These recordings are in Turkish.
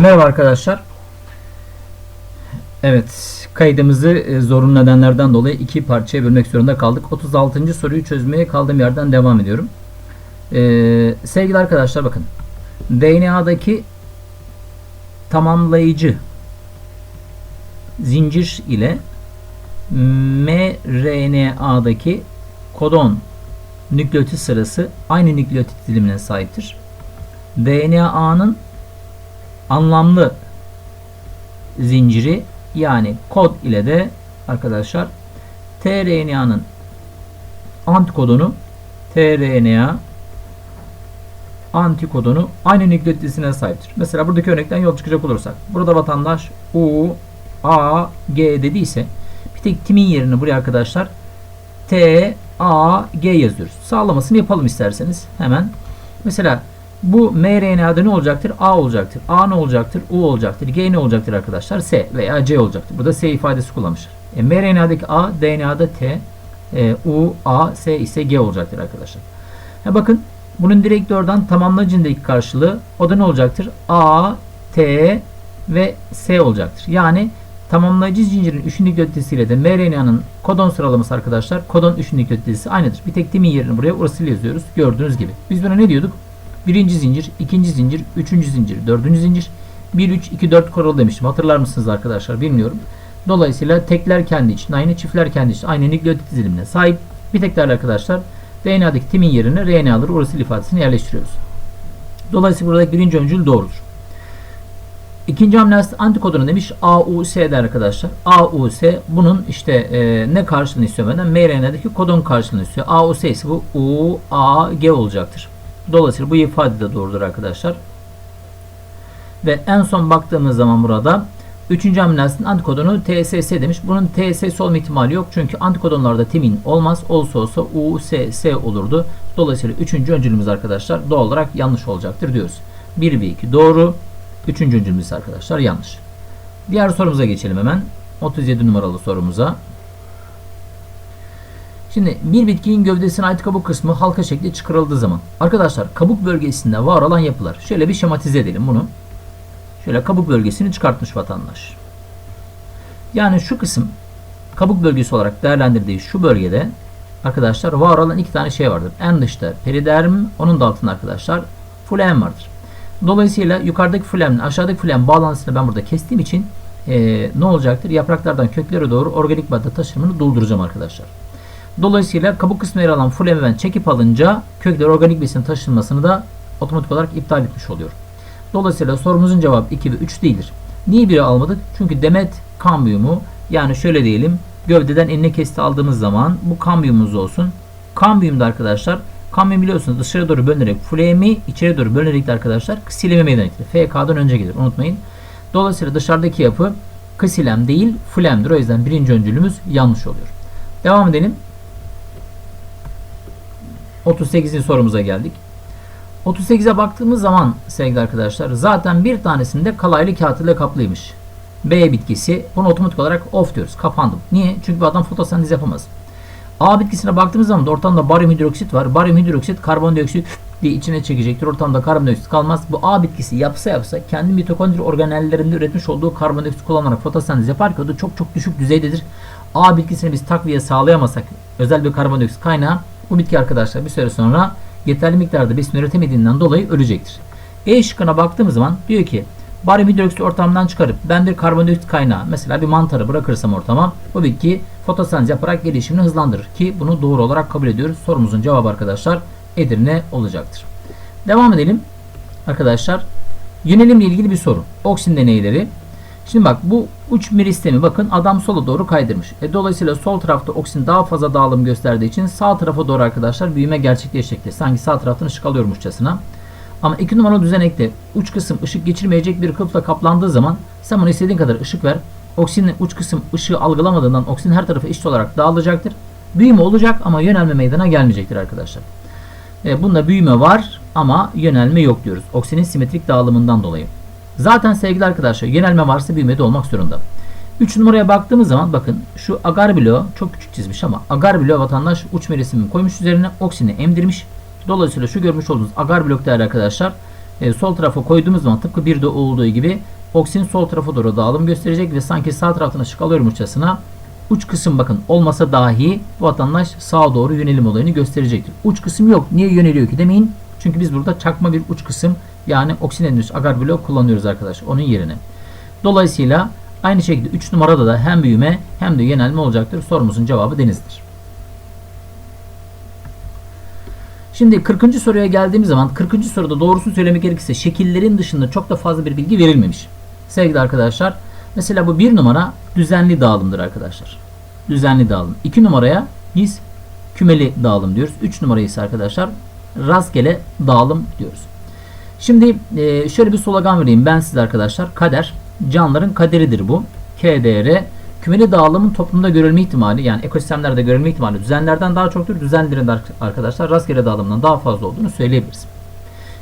Merhaba arkadaşlar. Evet, kaydımızı e, zorunlu nedenlerden dolayı iki parçaya bölmek zorunda kaldık. 36. soruyu çözmeye kaldığım yerden devam ediyorum. Ee, sevgili arkadaşlar bakın. DNA'daki tamamlayıcı zincir ile mRNA'daki kodon nükleotit sırası aynı nükleotit dilimine sahiptir. DNA'nın anlamlı zinciri yani kod ile de arkadaşlar tRNA'nın antikodonu tRNA antikodonu aynı nükleotidine sahiptir. Mesela buradaki örnekten yol çıkacak olursak burada vatandaş U, A, G dediyse bir tek timin yerine buraya arkadaşlar T, A, G yazıyoruz. Sağlamasını yapalım isterseniz hemen. Mesela bu mRNA'da ne olacaktır? A olacaktır. A ne olacaktır? U olacaktır. G ne olacaktır arkadaşlar? S veya C olacaktır. Burada S ifadesi kullanmışlar. E, mRNA'daki A, DNA'da T, e, U, A, S ise G olacaktır arkadaşlar. Ha, bakın bunun direkt oradan tamamlayıcındaki karşılığı o da ne olacaktır? A, T ve S olacaktır. Yani tamamlayıcı zincirin 3. nükleotidisiyle de mRNA'nın kodon sıralaması arkadaşlar kodon 3. nükleotidisi aynıdır. Bir tek timin yerini buraya orası yazıyoruz. Gördüğünüz gibi. Biz buna ne diyorduk? Birinci zincir, ikinci zincir, üçüncü zincir, dördüncü zincir. 1, 3, 2, 4 kuralı demiştim. Hatırlar mısınız arkadaşlar? Bilmiyorum. Dolayısıyla tekler kendi için aynı, çiftler kendi için aynı nükleotit dizilimine sahip. Bir tek değerli arkadaşlar DNA'daki timin yerine RNA alır. Orası ifadesini yerleştiriyoruz. Dolayısıyla buradaki birinci öncül doğrudur. İkinci hamle antikodunu demiş AUS'de arkadaşlar. AUS bunun işte e, ne karşılığını istiyor benden? mRNA'daki kodon karşılığını istiyor. AUS ise bu U, A, G olacaktır. Dolayısıyla bu ifade de doğrudur arkadaşlar. Ve en son baktığımız zaman burada Üçüncü aminoasidin antikodonu TSS demiş. Bunun TSS olma ihtimali yok. Çünkü antikodonlarda timin olmaz. Olsa olsa USS olurdu. Dolayısıyla üçüncü öncülümüz arkadaşlar doğal olarak yanlış olacaktır diyoruz. 1 ve 2 doğru. Üçüncü öncülümüz arkadaşlar yanlış. Diğer sorumuza geçelim hemen. 37 numaralı sorumuza. Şimdi bir bitkinin gövdesine ait kabuk kısmı halka şekli çıkarıldığı zaman arkadaşlar kabuk bölgesinde var olan yapılar. Şöyle bir şematize edelim bunu. Şöyle kabuk bölgesini çıkartmış vatandaş. Yani şu kısım kabuk bölgesi olarak değerlendirdiği şu bölgede arkadaşlar var olan iki tane şey vardır. En dışta periderm, onun da altında arkadaşlar flen vardır. Dolayısıyla yukarıdaki flemle aşağıdaki flen bağlantısını ben burada kestiğim için e, ne olacaktır? Yapraklardan köklere doğru organik madde taşımını dolduracağım arkadaşlar. Dolayısıyla kabuk kısmına yer alan flemi ben çekip alınca kökler organik besin taşınmasını da otomatik olarak iptal etmiş oluyor. Dolayısıyla sorumuzun cevabı 2 ve 3 değildir. Niye biri almadık? Çünkü demet kambiyumu yani şöyle diyelim gövdeden enine kesti aldığımız zaman bu kambiyumumuz olsun. Kambiyumda arkadaşlar kambiyum biliyorsunuz dışarı doğru bölünerek flemi içeri doğru bölünerek de arkadaşlar ksileme meydana getirir. FK'dan önce gelir unutmayın. Dolayısıyla dışarıdaki yapı ksilem değil flemdir. O yüzden birinci öncülümüz yanlış oluyor. Devam edelim. 38. sorumuza geldik. 38'e baktığımız zaman sevgili arkadaşlar zaten bir tanesinde kalaylı kağıt ile kaplıymış. B bitkisi bunu otomatik olarak off diyoruz. Kapandım. Niye? Çünkü bu adam fotosentez yapamaz. A bitkisine baktığımız zaman da ortamda baryum hidroksit var. Baryum hidroksit karbondioksit diye içine çekecektir. Ortamda karbondioksit kalmaz. Bu A bitkisi yapsa yapsa kendi mitokondri organellerinde üretmiş olduğu karbondioksit kullanarak fotosentez yapar ki çok çok düşük düzeydedir. A bitkisine biz takviye sağlayamasak özel bir karbondioksit kaynağı bu bitki arkadaşlar bir süre sonra yeterli miktarda besin üretemediğinden dolayı ölecektir. E şıkkına baktığımız zaman diyor ki baryum hidroksit ortamdan çıkarıp ben bir karbondioksit kaynağı mesela bir mantarı bırakırsam ortama bu bitki fotosentez yaparak gelişimini hızlandırır ki bunu doğru olarak kabul ediyoruz. Sorumuzun cevabı arkadaşlar Edirne olacaktır. Devam edelim. Arkadaşlar yönelimle ilgili bir soru. Oksin deneyleri. Şimdi bak bu uç meristemi bakın adam sola doğru kaydırmış. E, dolayısıyla sol tarafta oksin daha fazla dağılım gösterdiği için sağ tarafa doğru arkadaşlar büyüme gerçekleşecektir. Sanki sağ taraftan ışık alıyormuşçasına. Ama iki numaralı düzenekte uç kısım ışık geçirmeyecek bir kılıfla kaplandığı zaman sen bunu istediğin kadar ışık ver. Oksinin uç kısım ışığı algılamadığından oksin her tarafa eşit olarak dağılacaktır. Büyüme olacak ama yönelme meydana gelmeyecektir arkadaşlar. E, bunda büyüme var ama yönelme yok diyoruz. Oksinin simetrik dağılımından dolayı. Zaten sevgili arkadaşlar yönelme varsa büyüme de olmak zorunda. 3 numaraya baktığımız zaman bakın şu agar bloğu çok küçük çizmiş ama agar bloğu vatandaş uç merisimi koymuş üzerine oksini emdirmiş. Dolayısıyla şu görmüş olduğunuz agar blok değerli arkadaşlar e, sol tarafa koyduğumuz zaman tıpkı bir de olduğu gibi oksijen sol tarafa doğru dağılım gösterecek ve sanki sağ taraftan ışık alıyormuşçasına uç kısım bakın olmasa dahi vatandaş sağa doğru yönelim olayını gösterecektir. Uç kısım yok. Niye yöneliyor ki demeyin. Çünkü biz burada çakma bir uç kısım yani oksijenlenmiş agar blok kullanıyoruz arkadaşlar onun yerine. Dolayısıyla aynı şekilde 3 numarada da hem büyüme hem de yönelme olacaktır. Sorumuzun cevabı denizdir. Şimdi 40. soruya geldiğimiz zaman 40. soruda doğrusunu söylemek gerekirse şekillerin dışında çok da fazla bir bilgi verilmemiş. Sevgili arkadaşlar mesela bu 1 numara düzenli dağılımdır arkadaşlar. Düzenli dağılım. 2 numaraya biz kümeli dağılım diyoruz. 3 numarayı ise arkadaşlar rastgele dağılım diyoruz. Şimdi e, şöyle bir slogan vereyim ben size arkadaşlar. Kader canlıların kaderidir bu. KDR kümeli dağılımın toplumda görülme ihtimali yani ekosistemlerde görülme ihtimali düzenlerden daha çoktur. Düzenlerin arkadaşlar rastgele dağılımdan daha fazla olduğunu söyleyebiliriz.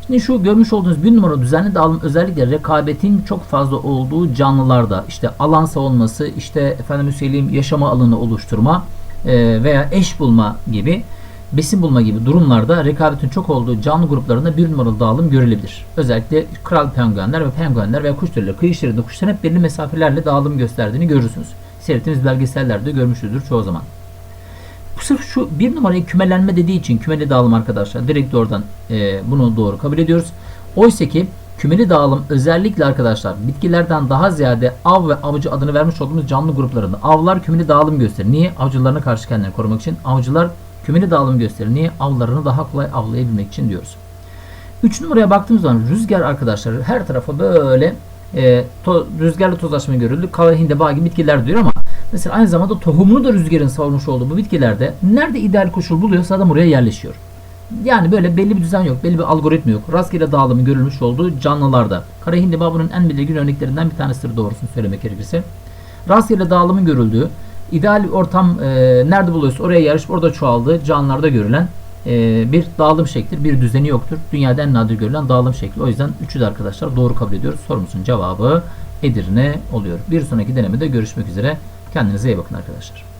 Şimdi şu görmüş olduğunuz bir numara düzenli dağılım özellikle rekabetin çok fazla olduğu canlılarda işte alan savunması, işte efendim söyleyeyim yaşama alanı oluşturma e, veya eş bulma gibi besin bulma gibi durumlarda rekabetin çok olduğu canlı gruplarında bir numaralı dağılım görülebilir. Özellikle kral penguenler ve penguenler veya kuş türleri kıyı şeridinde kuşların hep belli mesafelerle dağılım gösterdiğini görürsünüz. Seyrettiğiniz belgesellerde görmüşsünüzdür çoğu zaman. Sırf şu bir numarayı kümelenme dediği için kümeli dağılım arkadaşlar. Direkt oradan e, bunu doğru kabul ediyoruz. Oysa ki kümeli dağılım özellikle arkadaşlar bitkilerden daha ziyade av ve avcı adını vermiş olduğumuz canlı gruplarında. Avlar kümeli dağılım gösterir. Niye? Avcılarına karşı kendini korumak için. Avcılar kümeli dağılım gösterir. Niye? Avlarını daha kolay avlayabilmek için diyoruz. 3 numaraya baktığımız zaman rüzgar arkadaşlar her tarafa böyle e, to, rüzgarla tozlaşma görüldü. Kava hindebağ gibi bitkiler diyor ama mesela aynı zamanda tohumunu da rüzgarın savurmuş olduğu bu bitkilerde nerede ideal koşul buluyorsa adam oraya yerleşiyor. Yani böyle belli bir düzen yok, belli bir algoritma yok. Rastgele dağılımı görülmüş olduğu canlılarda. Kara bunun en belirgin örneklerinden bir tanesidir doğrusunu söylemek gerekirse. Rastgele dağılımın görüldüğü, ideal ortam e, nerede buluyorsa oraya yarışıp orada çoğaldığı canlılarda görülen e, bir dağılım şekli, bir düzeni yoktur. Dünyada en nadir görülen dağılım şekli. O yüzden üçü de arkadaşlar doğru kabul ediyoruz. Sorumuzun cevabı Edirne oluyor. Bir sonraki denemede görüşmek üzere. Kendinize iyi bakın arkadaşlar.